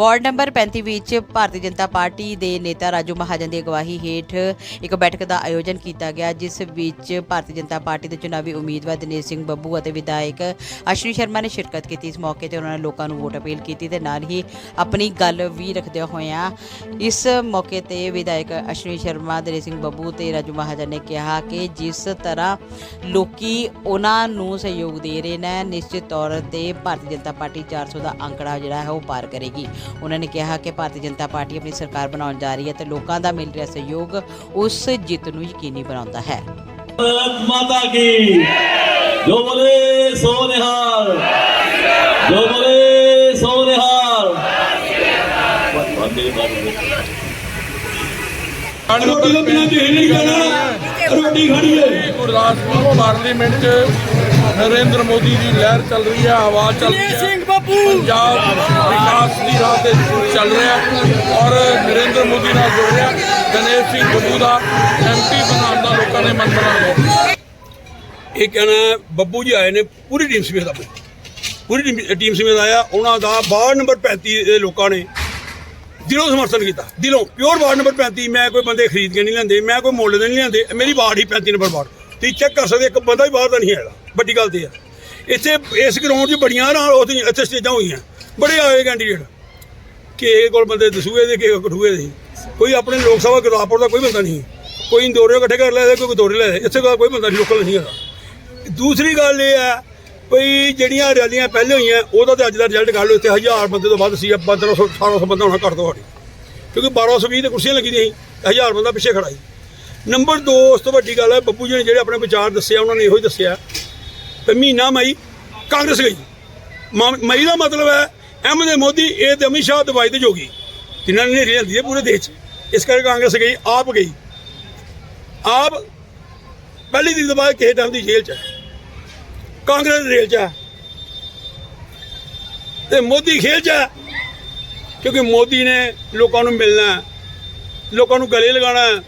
Ward number 35 ਵਿੱਚ ਭਾਰਤੀ Janata party ਦੇ ਨੇਤਾ ਰਾਜੂ ਮਹਾਜਨ ਦੀ ਅਗਵਾਈ ਹੇਠ ਇੱਕ ਬੈਠਕ ਦਾ ਆਯੋਜਨ ਕੀਤਾ ਗਿਆ, ਜਿਸ ਵਿੱਚ ਭਾਰਤੀ ਜਨਤਾ ਪਾਰਟੀ ਦੇ ਚੁਣਾਵੀ ਉਮੀਦਵਾਰ ਦਿਨੇਸ਼ ਸਿੰਘ ਬੱਬੂ ਅਤੇ ਵਿਧਾਇਕ ਅਸ਼ਵਨੀ ਸ਼ਰਮਾ ਨੇ ਸ਼ਿਰਕਤ ਕੀਤੀ। ਇਸ ਮੌਕੇ ਤੇ ਉਹਨਾਂ ਨੇ ਲੋਕਾਂ ਨੂੰ ਵੋਟ ਅਪੀਲ ਕੀਤੀ ਤੇ ਨਾਲ ਹੀ ਆਪਣੀ ਗੱਲ ਵੀ ਰੱਖਦਿਆਂ ਹੋਇਆਂ ਇਸ ਮੌਕੇ ਤੇ ਵਿਧਾਇਕ ਅਸ਼ਵਨੀ ਸ਼ਰਮਾ, ਦਿਨੇਸ਼ ਸਿੰਘ ਬੱਬੂ ਤੇ ਰਾਜੂ ਮਹਾਜਨ ਨੇ ਕਿਹਾ ਕਿ ਜਿਸ ਤਰ੍ਹਾਂ ਲੋਕੀ ਉਹਨਾਂ ਨੂੰ ਸਹਿਯੋਗ ਦੇ ਰਹੇ ਨੇ, ਨਿਸ਼ਚਿਤ ਤੌਰ ਤੇ ਭਾਰਤੀ ਜਨਤਾ ਪਾਰਟੀ 400 ਦਾ ਅੰਕੜਾ ਜਿਹੜਾ ਹੈ ਉਹ ਪਾਰ ਕਰੇਗੀ। ਉਹਨਾਂ ਨੇ ਕਿਹਾ ਕਿ ਭਾਰਤੀ ਜਨਤਾ ਪਾਰਟੀ ਆਪਣੀ ਸਰਕਾਰ ਬਣਾਉਣ ਜਾ ਰਹੀ ਹੈ ਤੇ ਲੋਕਾਂ ਦਾ ਮਿਲ ਰਿਹਾ ਸਹਿਯੋਗ ਉਸ ਜਿੱਤ ਨੂੰ ਯਕੀਨੀ ਬਣਾਉਂਦਾ ਹੈ। ਮਾਤਾ ਕੀ ਜੋ! ਬੋਲੇ ਸੋ ਨਿਹਾਲ। ਜੋ ਬੋਲੇ ਸੋ ਨਿਹਾਲ। ਰੋਟੀ ਖਾਣੀ ਹੈ। ਗੁਰਦਾਸਪੁਰ ਪਾਰਲੀਮੈਂਟ ਚ ਨਰਿੰਦਰ ਮੋਦੀ ਦੀ ਲਹਿਰ ਚੱਲ ਰਹੀ ਹੈ ਆਵਾਜ਼ ਚੱਲ ਰਹੀ ਹੈ। ਪੰਜਾਬ ਵਿਕਾਸ ਦੀ ਰਾਹ ਤੇ ਚੱਲ ਰਿਹਾ ਔਰ ਨਰਿੰਦਰ ਮੋਦੀ ਨਾਲ ਜੁੜ ਰਿਹਾ ਗਣੇਸ਼ ਸਿੰਘ ਬੱਬੂ ਦਾ ਐਮਪੀ ਬਣਾਉਣ ਦਾ ਲੋਕਾਂ ਨੇ ਮਨ ਬਣਾ ਲਿਆ। ਇਹ ਕਹਿਣਾ ਬੱਬੂ ਜੀ ਆਏ ਨੇ ਪੂਰੀ ਟੀਮ ਸਮੇਤ ਆਪਣੀ। ਪੂਰੀ ਟੀਮ ਸਮੇਤ ਆਇਆ ਉਹਨਾਂ ਦਾ ਵਾਰਡ ਨੰਬਰ 35 ਦੇ ਲੋਕਾਂ ਨੇ ਦਿਲੋਂ ਸਮਰਥਨ ਕੀਤਾ। ਦਿਲੋਂ ਪਿਓਰ ਵਾਰਡ ਨੰਬਰ 35 ਮੈਂ ਕੋਈ ਬੰਦੇ ਖਰੀਦ ਕੇ ਨਹੀਂ ਲੈਂਦੇ ਮੈਂ ਕੋਈ ਮੁੱਲ ਦੇ ਨਹੀਂ ਲੈਂਦੇ ਮੇਰੀ ਵਾਰਡ ਹੀ 35 ਨੰਬਰ ਵਾਰਡ। ਤੁਸੀਂ ਚੈੱਕ ਕਰ ਸਕਦੇ ਇੱਕ ਬੰਦਾ ਵੀ ਬਾਹਰ ਦਾ ਨਹੀਂ ਹੈਗਾ, ਵੱਡੀ ਗੱਲ ਤੇ ਆ ਇੱਥੇ ਇਸ ਗਰਾਊਂਡ 'ਚ ਬੜੀਆਂ ਨਾਲ ਉੱਥੇ ਇੱਥੇ ਸਟੇਜਾਂ ਹੋਈਆਂ, ਬੜੇ ਆਏ ਕੈਂਡੀਡੇਟ ਕਿਸੇ ਕੋਲ ਬੰਦੇ ਦਸੂਏ ਦੇ ਕਿਸੇ ਕੋਲ ਕਠੂਏ ਦੇ। ਕੋਈ ਆਪਣੇ ਲੋਕ ਸਭਾ ਗੁਰਦਾਸਪੁਰ ਦਾ ਕੋਈ ਬੰਦਾ ਨਹੀਂ ਕੋਈ ਇੰਦੋਰੇ ਇਕੱਠੇ ਕਰ ਲਿਆ ਕੋਈ ਦੋਰੇ ਲੈ ਇੱਥੇ ਕੋਈ ਬੰਦਾ ਨਹੀਂ, ਲੋਕਲ ਨਹੀਂ ਹੈਗਾ। ਦੂਸਰੀ ਗੱਲ ਇਹ ਹੈ ਕੋਈ ਜਿਹੜੀਆਂ ਰੈਲੀਆਂ ਪਹਿਲੇ ਹੋਈਆਂ, ਉਹਦਾ ਤੇ ਅੱਜ ਦਾ ਰਿਜ਼ਲਟ ਕਰ ਲਓ, ਇੱਥੇ ਹਜ਼ਾਰ ਬੰਦੇ ਤੋਂ ਵੱਧ ਸੀ 1500 1800 ਬੰਦਾ ਹੋਣਾ ਘੱਟ ਤੋਂ ਘੱਟ। ਕਿਉਂਕਿ 1220 ਤੇ ਕੁਰਸੀਆਂ ਲੱਗੀ ਦੀਆਂ ਸੀ, ਹਜ਼ਾਰ ਬੰਦਾ ਪਿੱਛੇ ਖੜਾ ਸੀ। ਨੰਬਰ 2 ਉਸ ਤੋਂ ਵੱਡੀ ਗੱਲ ਹੈ, ਬੱਬੂ ਜੀ ਨੇ ਜਿਹੜੇ ਆਪਣੇ ਵਿਚਾਰ ਦੱਸਿਆ ਉਹਨਾਂ ਨੇ ਇਹੋ ਹੀ ਦੱਸਿਆ। ਤੇ ਮਹੀਨਾ ਮਈ ਕਾਂਗਰਸ ਗਈ। ਮਈ ਦਾ ਮਤਲਬ ਹੈ ਅਹਿਮਦ ਮੋਦੀ ਇਹ ਤੇ ਅਮਿਤ ਸ਼ਾਹ ਦਵਾਈ ਤੇ ਜੋਗੀ। ਜਿਨ੍ਹਾਂ ਨੇ ਰਹਿੰਦੀ ਹੈ ਪੂਰੇ ਦੇਸ਼ 'ਚ। ਇਸ ਕਰਕੇ ਕਾਂਗਰਸ ਗਈ, ਆਪ ਗਈ। ਆਪ ਪਹਿਲੀ ਦਿਨ ਤੋਂ ਬਾਅਦ ਕਿਸੇ ਟਾਈਮ ਦੀ ਜੇਲ੍ਹ 'ਚ ਹੈ। ਕਾਂਗਰਸ ਰੇਲ 'ਚ ਹੈ। ਤੇ ਮੋਦੀ ਖੇਲ 'ਚ ਹੈ। ਕਿਉਂਕਿ ਮੋਦੀ ਨੇ ਲੋਕਾਂ ਨੂੰ ਮਿਲਣਾ ਲੋਕਾਂ ਨੂੰ ਗਲੇ ਲਗਾਉਣਾ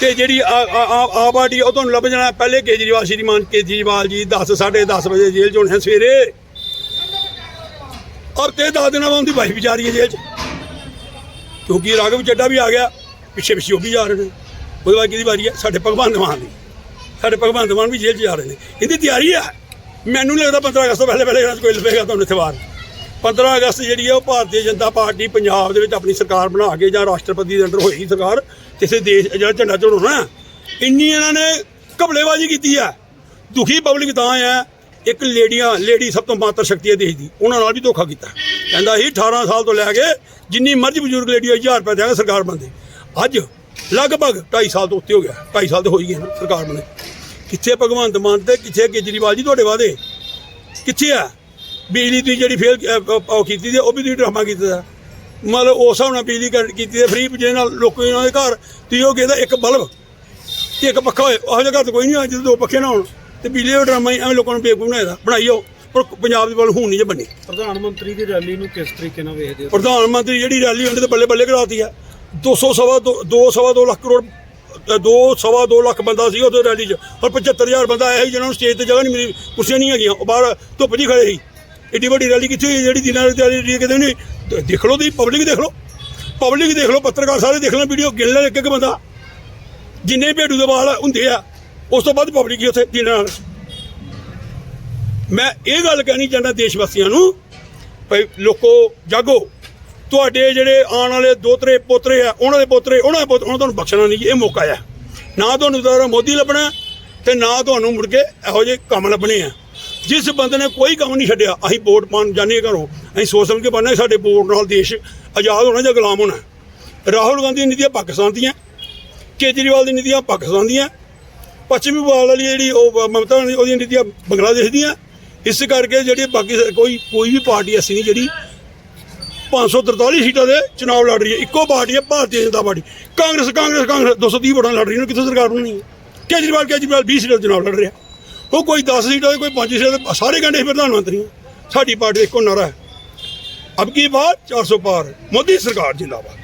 ਤੇ ਜਿਹੜੀ ਆ- ਪਾਰਟੀ ਉਹ ਤੁਹਾਨੂੰ ਲੱਭ ਜਾਣਾ। ਪਹਿਲੇ ਕੇਜਰੀਵਾਲ, ਸ਼੍ਰੀਮਾਨ ਕੇਜਰੀਵਾਲ ਜੀ 10 10:30 ਵਜੇ ਜੇਲ੍ਹ 'ਚ ਹੋਣੇ ਸਵੇਰੇ। ਔਰ ਤੇ ਦਸ ਦਿਨਾਂ ਬਾਅਦ ਉਹਦੀ ਵਾਈਫ ਵੀ ਜਾ ਰਹੀ ਹੈ ਜੇਲ੍ਹ 'ਚ। ਕਿਉਂਕਿ ਰਾਘਵ ਚੱਡਾ ਵੀ ਆ ਗਿਆ, ਪਿੱਛੇ ਪਿੱਛੇ ਉਹ ਵੀ ਜਾ ਰਹੇ ਨੇ। ਉਹਦੇ ਬਾਅਦ ਕਿਹਦੀ ਵਾਰੀ ਹੈ? ਸਾਡੇ ਭਗਵੰਤ ਮਾਨ ਦੀ। ਸਾਡੇ ਭਗਵੰਤ ਮਾਨ ਵੀ ਜੇਲ੍ਹ 'ਚ ਜਾ ਰਹੇ ਨੇ। ਇਹਦੀ ਤਿਆਰੀ ਹੈ। ਮੈਨੂੰ ਨਹੀਂ ਲੱਗਦਾ 15 ਅਗਸਤ ਤੋਂ ਪਹਿਲੇ ਪਹਿਲੇ ਇਹਨਾਂ ਕੋਈ ਲੱਭੇਗਾ ਤੁਹਾਨੂੰ ਇੱਥੇ ਬਾਹਰ। 15 ਅਗਸਤ ਜਿਹੜੀ ਹੈ, ਉਹ ਭਾਰਤੀ ਜਨਤਾ ਪਾਰਟੀ ਪੰਜਾਬ ਦੇ ਵਿੱਚ ਆਪਣੀ ਸਰਕਾਰ ਬਣਾ ਕੇ ਜਾਂ ਰਾਸ਼ਟਰਪਤੀ ਦੇ ਅੰਡਰ ਹੋਏਗੀ ਸਰਕਾਰ ਕਿਸੇ ਦੇਸ਼ ਜਿਹੜਾ ਝੰਡਾ ਚੜਾਉਣਾ ਹੈ। ਇੰਨੀ ਇਹਨਾਂ ਨੇ ਘਬਲੇਬਾਜ਼ੀ ਕੀਤੀ ਹੈ ਦੁਖੀ ਪਬਲਿਕ ਤਾਂ ਹੈ ਇੱਕ ਲੇਡੀਆਂ, ਲੇਡੀ ਸਭ ਤੋਂ ਮਾਤਰ ਸ਼ਕਤੀ ਹੈ ਦੇਸ਼ ਦੀ, ਉਹਨਾਂ ਨਾਲ ਵੀ ਧੋਖਾ ਕੀਤਾ। ਕਹਿੰਦਾ ਸੀ 18 ਸਾਲ ਤੋਂ ਲੈ ਕੇ ਜਿੰਨੀ ਮਰਜ਼ੀ ਬਜ਼ੁਰਗ ਲੇਡੀ ਹੋਈ 1000 ਰੁਪਏ ਦੇਵਾਂਗੇ ਸਰਕਾਰ ਬਣਦੇ। ਅੱਜ ਲਗਭਗ 2.5 ਸਾਲ ਤੋਂ ਉੱਤੇ ਹੋ ਗਿਆ 2.5 ਸਾਲ ਤੇ ਹੋ ਹੀ ਗਏ ਨਾ ਸਰਕਾਰ ਬਣੇ ਕਿੱਥੇ ਭਗਵੰਤ ਮਾਨ ਤੇ, ਕਿੱਥੇ ਕੇਜਰੀਵਾਲ ਜੀ ਤੁਹਾਡੇ ਵਾਦੇ ਕਿੱਥੇ ਆ? ਬਿਜਲੀ ਦੀ ਜਿਹੜੀ ਫੇਲ ਉਹ ਕੀਤੀ ਤੇ ਉਹ ਵੀ ਤੁਸੀਂ ਡਰਾਮਾ ਕੀਤਾ। ਦਾ ਮਤਲਬ ਉਸ ਹਿਸਾਬ ਨਾਲ ਬਿਜਲੀ ਕਰ- ਕੀਤੀ ਤੇ ਫ੍ਰੀ ਜਿਹਦੇ ਨਾਲ ਲੋਕਾਂ ਉਹਨਾਂ ਦੇ ਘਰ ਤੁਸੀਂ ਉਹ ਕਹਿੰਦਾ ਇੱਕ ਬਲਬ ਤੇ ਇੱਕ ਪੱਖਾ ਹੋਏ। ਉਹ ਘਰ ਤਾਂ ਕੋਈ ਨਹੀਂ ਹੋਇਆ ਜਦੋਂ ਦੋ ਪੱਖੇ ਨਾ ਹੋਣ ਤੇ ਬਿਜਲੀ ਦਾ ਡਰਾਮਾ ਹੀ ਐਵੇਂ ਲੋਕਾਂ ਨੂੰ ਬੇਵਕੂਫ ਬਣਾਇਆ ਦਾ। ਬਣਾਈਓ ਪਰ ਪੰਜਾਬ ਦੀ ਵੱਲ ਹੁਣ ਨਹੀਂ ਜੇ ਬੰਨੀ ਪ੍ਰਧਾਨ ਮੰਤਰੀ ਦੀ ਰੈਲੀ ਨੂੰ ਕਿਸ ਤਰੀਕੇ ਨਾਲ ਵੇਖਦੇ ਹੋ? ਪ੍ਰਧਾਨ ਮੰਤਰੀ ਜਿਹੜੀ ਰੈਲੀ ਹੁੰਦੀ ਤੇ ਬੱਲੇ ਬੱਲੇ ਕਰਾਤੀ ਆ। 200 ਸਵਾ 2 ਸਵਾ 2 ਲੱਖ ਕਰੋੜ 2 ਸਵਾ 2 ਲੱਖ ਬੰਦਾ ਸੀ ਉਹਦੇ ਰੈਲੀ 'ਚ। ਔਰ 75000 ਬੰਦਾ ਆਇਆ ਸੀ ਜਿਹਨਾਂ ਨੂੰ ਸਟੇਜ ਤੇ ਜਗ੍ਹਾ ਨਹੀਂ ਮਿਲੀ ਕੁਰਸੀਆਂ ਨਹੀਂ ਹੈਗੀਆਂ ਉਹ ਬਾਹਰ ਧੁੱਪ ਹੀ ਖੜੇ ਸੀ। ਏਡੀ ਵੱਡੀ ਰੈਲੀ ਕਿੱਥੇ ਹੋਈ ਜਿਹੜੀ ਦਿਨਾਂ ਦੀ ਰੈਲੀ ਕਿਤੇ ਨਹੀਂ ਦ- ਦੇਖ ਲਓ ਤੁਸੀਂ ਪਬਲਿਕ ਦੇਖ ਲਓ। ਪਬਲਿਕ ਦੇਖ ਲਓ ਪੱਤਰਕਾਰ ਸਾਰੇ ਦੇਖ ਲੈਣ ਵੀਡੀਓ ਗਿਣ ਲੈਣ ਇੱਕ ਇੱਕ ਬੰਦਾ। ਜਿੰਨੇ ਭੇਡੂ ਦੇ ਵਾਲ ਹੁੰਦੇ ਆ ਉਸ ਤੋਂ ਬਾਅਦ ਪਬਲਿਕ ਹੀ ਉੱਥੇ ਦਿਨਾਂ ਨਾਲ ਮੈਂ ਇਹ ਗੱਲ ਕਹਿਣੀ ਚਾਹੁੰਦਾ ਦੇਸ਼ ਵਾਸੀਆਂ ਨੂੰ ਭਈ ਲੋਕੋ ਜਾਗੋ। ਤੁਹਾਡੇ ਜਿਹੜੇ ਆਉਣ ਵਾਲੇ ਦੋਤਰੇ ਪੋਤਰੇ ਆ ਉਹਨਾਂ ਦੇ ਪੋਤਰੇ ਉਹਨਾਂ ਦੇ ਪੋਤਰੇ ਉਹਨਾਂ ਤੁਹਾਨੂੰ ਬਖਸ਼ਣਾ ਨਹੀਂ ਜੀ, ਇਹ ਮੌਕਾ ਆ। ਨਾ ਤੁਹਾਨੂੰ ਦੁਬਾਰਾ ਮੋਦੀ ਲੱਭਣਾ ਤੇ ਨਾ ਤੁਹਾਨੂੰ ਮੁੜ ਕੇ ਇਹੋ ਜਿਹੇ ਕੰਮ ਲੱਭਣੇ ਆ। ਜਿਸ ਬੰਦੇ ਨੇ ਕੋਈ ਕੰਮ ਨਹੀਂ ਛੱਡਿਆ, ਅਸੀਂ ਵੋਟ ਪਾਉਣ ਜਾਣੇ ਘਰੋਂ। ਅਸੀਂ ਸੋਚ ਸਮਝ ਕੇ ਪਾਉਂਦੇ ਹਾਂ ਸਾਡੇ ਵੋਟ ਨਾਲ ਦੇਸ਼ ਆਜ਼ਾਦ ਹੋਣਾ ਜਾਂ ਗੁਲਾਮ ਹੋਣਾ। ਰਾਹੁਲ ਗਾਂਧੀ ਦੀ ਨੀਤੀਆਂ ਪਾਕਿਸਤਾਨ ਦੀਆਂ, ਕੇਜਰੀਵਾਲ ਦੀ ਨੀਤੀਆਂ ਪਾਕਿਸਤਾਨ ਦੀਆਂ, ਪੱਛਮੀ ਬੰਗਾਲ ਵਾਲੀ ਜਿਹੜੀ ਉਹ, ਮਮਤਾ ਉਹਦੀਆਂ ਨੀਤੀਆਂ ਬੰਗਲਾਦੇਸ਼ ਦੀਆਂ। ਇਸ ਕਰਕੇ ਜਿਹੜੀ ਬਾਕੀ ਕੋਈ ਕੋਈ ਵੀ ਪਾਰਟੀ ਐਸੀ ਨਹੀਂ ਜਿਹੜੀ 543 ਸੀਟਾਂ ਦੇ ਚੁਣਾਵ ਲੜ ਰਹੀ ਹੈ। ਇੱਕੋ ਪਾਰਟੀ ਹੈ, ਭਾਰਤੀ ਜਨਤਾ ਪਾਰਟੀ। ਕਾਂਗਰਸ ਕਾਂਗਰਸ ਕਾਂਗਰਸ 230 ਵੋਟਾਂ ਲੜ ਰਹੀ ਹੈ ਕਿੱਥੋਂ ਸਰਕਾਰ ਬਣਨੀ ਹੈ? ਕੇਜਰੀਵਾਲ ਕੇਜਰੀਵਾਲ 20 ਸੀਟਾਂ ਦੇ ਚੁਣਾਵ ਲੜ ਰਿਹਾ। ਉਹ ਕੋਈ 10 ਸੀਟਾਂ ਦੇ ਕੋਈ 5 ਸੀਟਾਂ ਦੇ ਸਾਰੇ ਕਹਿੰਦੇ ਸੀ ਪ੍ਰਧਾਨ ਮੰਤਰੀ ਹਾਂ। ਸਾਡੀ ਪਾਰਟੀ ਦਾ ਇੱਕੋ ਨਾਰਾ ਹੈ ਅਬ ਕੀ ਬਾਤ 400 ਪਾਰ ਮੋਦੀ ਸਰਕਾਰ ਜਿੰਦਾਬਾਦ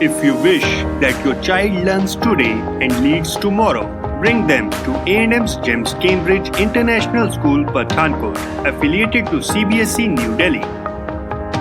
If you wish that your child learns today and leads tomorrow, bring them to A&M's Gems Cambridge International School, Pathankot, affiliated to CBSE E, New Delhi.